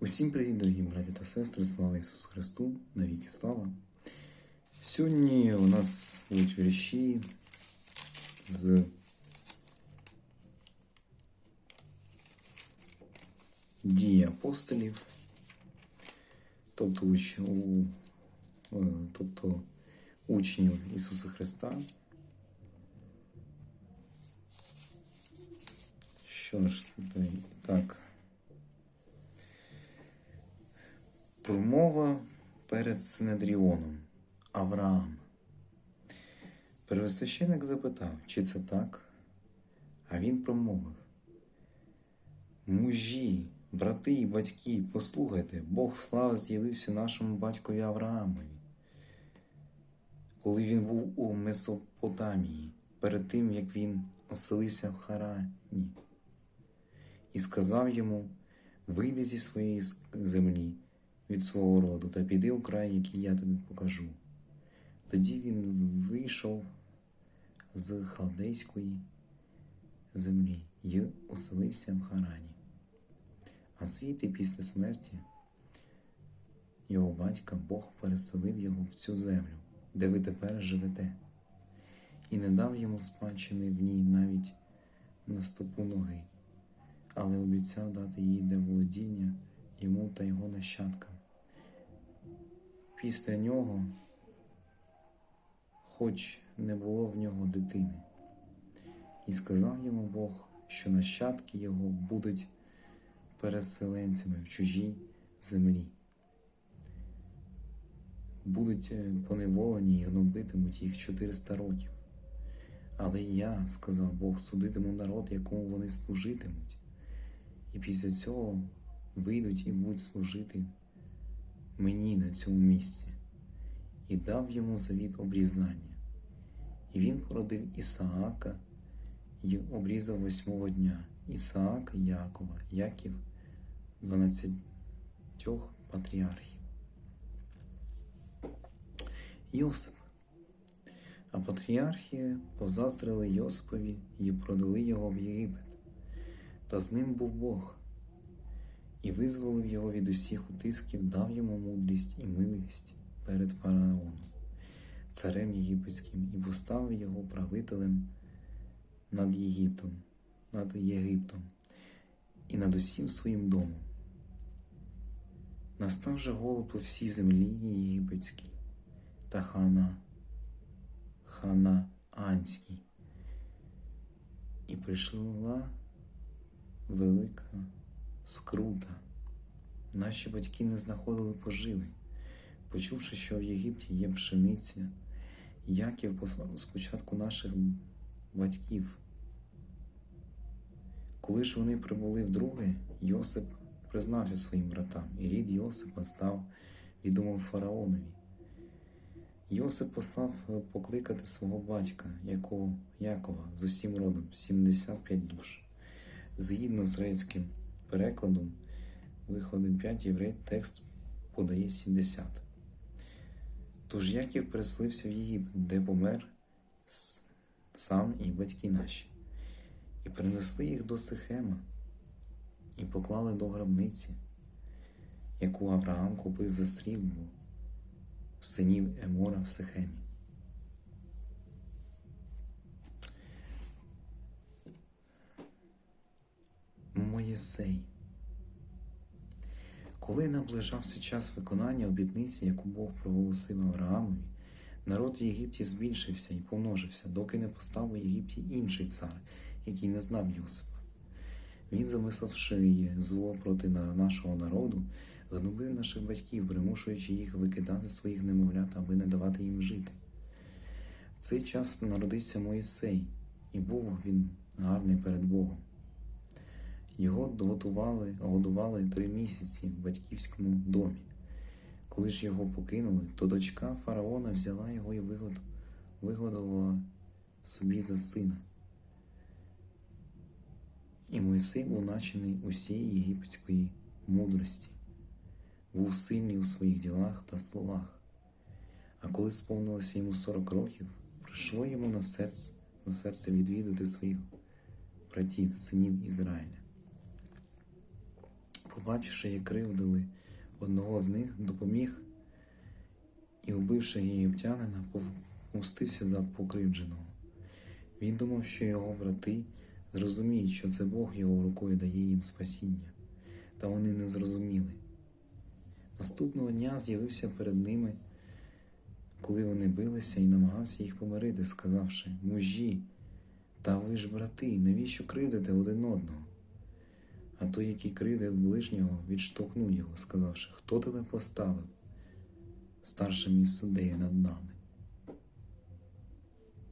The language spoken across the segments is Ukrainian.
Усім привіт, дорогі браті та сестри, слава Ісусу Христу, навіки слава. Сьогодні у нас будуть вірші з дії апостолів, тобто, уч- у, е, тобто учнів Ісуса Христа. Що ж, так. Промова перед Синедріоном Авраам. Первосвященик запитав, чи це так? А він промовив: Мужі, брати і батьки, послухайте, Бог слави з'явився нашому батькові Авраамові, коли він був у Месопотамії, перед тим як він оселився в Харані, і сказав йому: Вийди зі своєї землі від свого роду та піди у край, який я тобі покажу. Тоді він вийшов з халдейської землі і оселився в Харані. А звідти після смерті його батька Бог переселив його в цю землю, де ви тепер живете, і не дав йому спадщини в ній навіть на стопу ноги, але обіцяв дати їй для володіння йому та його нащадкам. Після нього, хоч не було в нього дитини, і сказав йому Бог, що нащадки його будуть переселенцями в чужій землі, будуть е, поневолені і гнобитимуть їх 400 років. Але я, сказав Бог, судитиму народ, якому вони служитимуть, і після цього вийдуть і будуть служити мені на цьому місці, і дав йому завіт обрізання. І він породив Ісаака і обрізав восьмого дня Ісаака Якова, Яків дванадцятьох патріархів. Йосип. А патріархи позаздрили Йосипові і продали його в Єгипет. Та з ним був Бог, і визволив його від усіх утисків, дав йому мудрість і милість перед фараоном, царем єгипетським, і поставив його правителем над Єгиптом, над Єгиптом і над усім своїм домом. Настав же голод по всій землі єгипетській та хана, ханаанській, і прийшла велика скрута. Наші батьки не знаходили поживи, почувши, що в Єгипті є пшениця, Яків послав спочатку наших батьків. Коли ж вони прибули вдруге, Йосип признався своїм братам, і рід Йосипа став відомим фараонові. Йосип послав покликати свого батька, якого Якова, з усім родом 75 душ. Згідно з грецьким перекладом, виходить 5 єврей, текст подає 70. Тож Яків переселився в Єгипет, де помер сам і батьки наші, і принесли їх до Сихема і поклали до гробниці, яку Авраам купив за срібло синів Емора в Сихемі. Моєсей. Коли наближався час виконання обітниці, яку Бог проголосив Авраамові, народ в Єгипті збільшився і помножився, доки не постав у Єгипті інший цар, який не знав Йосипа. Він, замисливши зло проти нашого народу, гнобив наших батьків, примушуючи їх викидати своїх немовлят, аби не давати їм жити. В цей час народився Моїсей, і був він гарний перед Богом. Його готували, годували три місяці в батьківському домі. Коли ж його покинули, то дочка фараона взяла його і вигод- вигодувала собі за сина. І Мойсей був начений усієї єгипетської мудрості, був сильний у своїх ділах та словах. А коли сповнилося йому 40 років, прийшло йому на серце, на серце відвідати своїх братів, синів Ізраїля. Побачивши, як кривдили одного з них, допоміг і, убивши єгиптянина, помстився за покривдженого. Він думав, що його брати зрозуміють, що це Бог його рукою дає їм спасіння, та вони не зрозуміли. Наступного дня з'явився перед ними, коли вони билися і намагався їх помирити, сказавши мужі, та ви ж брати, навіщо кривдите один одного? А той, який кривдив ближнього, відштовхнув його, сказавши, хто тебе поставив старшим із суддею над нами?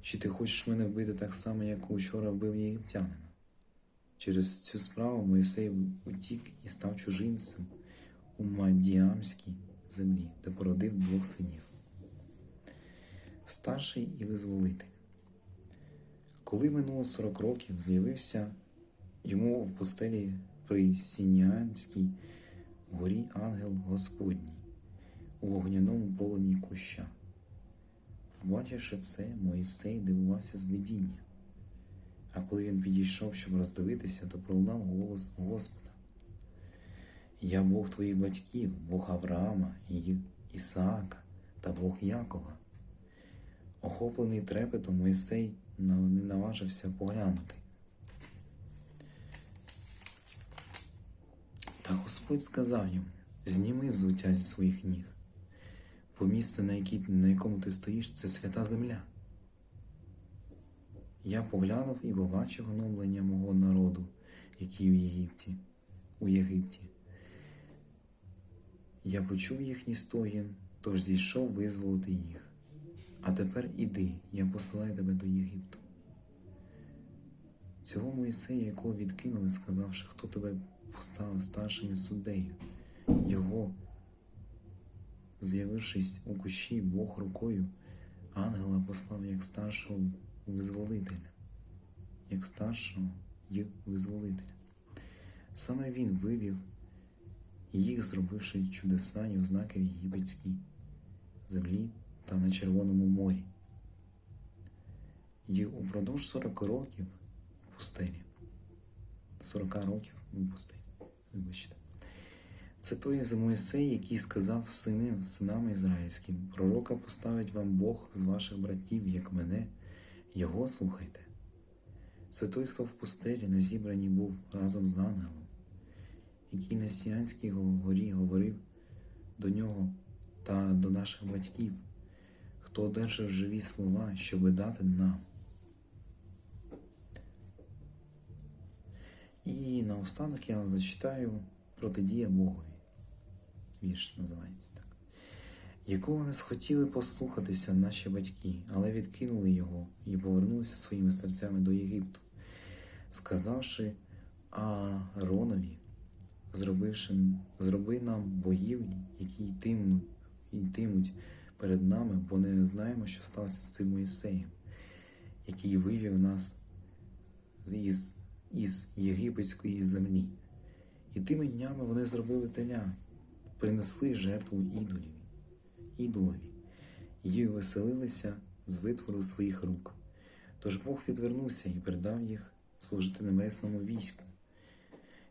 Чи ти хочеш мене вбити так само, як учора вбив єгиптянина? Через цю справу Моїсей утік і став чужинцем у Мадіамській землі, де породив двох синів. Старший і визволитель. Коли минуло 40 років, з'явився йому в пустелі при Сініанській горі ангел Господній у вогняному полум'ї куща. Побачивши це, Моїсей дивувався з видіння. А коли він підійшов, щоб роздивитися, то пролунав голос Господа. Я Бог твоїх батьків, Бог Авраама, і Ісаака та Бог Якова. Охоплений трепетом Мойсей не наважився поглянути. Господь сказав йому: зніми взуття зі своїх ніг, бо місце, на, якій, на якому ти стоїш, це свята земля. Я поглянув і побачив оновлення мого народу, який у Єгипті, у Єгипті. Я почув їхній стогін, тож зійшов визволити їх. А тепер іди, я посилаю тебе до Єгипту. Цього Моїсея, якого відкинули, сказавши, хто тебе поставив старшим із суддею. Його, з'явившись у кущі Бог рукою, ангела послав як старшого визволителя, як старшого й визволителя. Саме він вивів їх, зробивши чудеса й ознаки в єгипетській землі та на Червоному морі. І упродовж 40 років у пустелі. 40 років у пустелі. Вибачте. Той з Моїсей, який сказав сини, синам ізраїльським, пророка поставить вам Бог з ваших братів, як мене, його слухайте. Це той, хто в пустелі на зібранні був разом з ангелом, який на Сіанській горі говорив до нього та до наших батьків, хто одержав живі слова, щоби дати нам. І наостанок я вам зачитаю протидія Богові. Вірш називається так. Якого не схотіли послухатися наші батьки, але відкинули його і повернулися своїми серцями до Єгипту, сказавши Ааронові, зробивши, зроби нам богів, які йтимуть, йтимуть перед нами, бо не знаємо, що сталося з цим Моїсеєм, який вивів нас із, із єгипетської землі. І тими днями вони зробили теля, принесли жертву ідолів, ідолові, і веселилися з витвору своїх рук. Тож Бог відвернувся і передав їх служити небесному війську.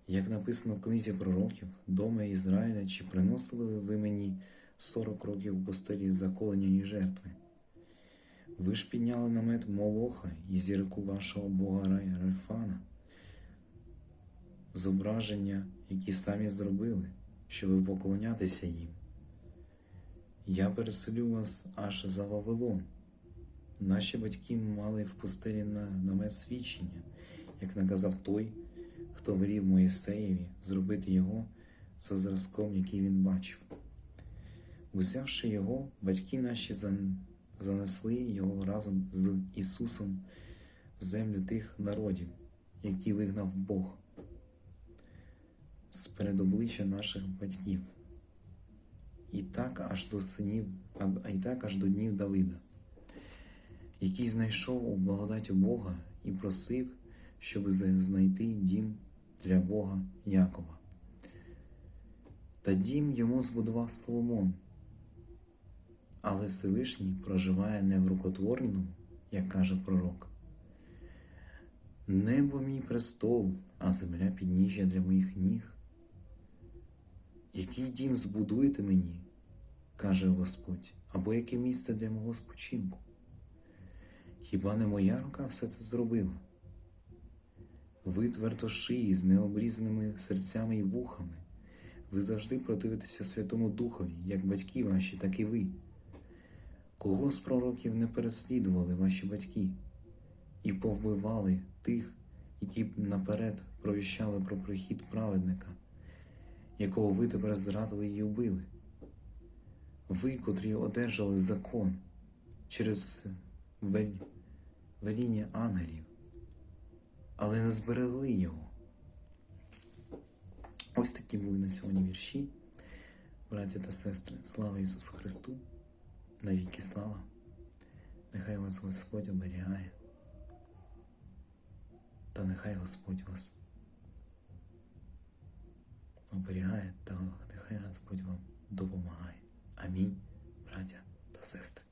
Як написано в книзі пророків, дома Ізраїля, чи приносили ви мені сорок років постелі заколення і жертви? Ви ж підняли намет Молоха і зірку вашого бога Райфана, зображення, які самі зробили, щоб поклонятися їм. Я переселю вас аж за Вавилон. Наші батьки мали в пустелі на намет свідчення, як наказав той, хто велів Моїсеєві зробити його за зразком, який він бачив. Узявши його, батьки наші занесли його разом з Ісусом в землю тих народів, які вигнав Бог з передобличчя наших батьків, і так аж до синів, а і так аж до днів Давида, який знайшов у благодаті Бога і просив, щоб знайти дім для Бога Якова. Та дім йому збудував Соломон, але Всевишній проживає не в рукотворному, як каже пророк. Небо мій престол, а земля підніжжя для моїх ніг. Який дім збудуєте мені, каже Господь, або яке місце для мого спочинку? Хіба не моя рука все це зробила? Ви твертошиї з необрізаними серцями і вухами. Ви завжди противитеся Святому Духові, як батьки ваші, так і ви. Кого з пророків не переслідували ваші батьки і повбивали тих, які б наперед провіщали про прихід праведника, якого ви тепер зрадили і убили? Ви, котрі одержали закон через веління ангелів, але не зберегли його. Ось такі були на сьогодні вірші. Браття та сестри, слава Ісусу Христу! Навіки слава! Нехай вас Господь оберігає, та нехай Господь вас оберігає, та нехай Господь вам допомагає. Амінь, браття та сестри.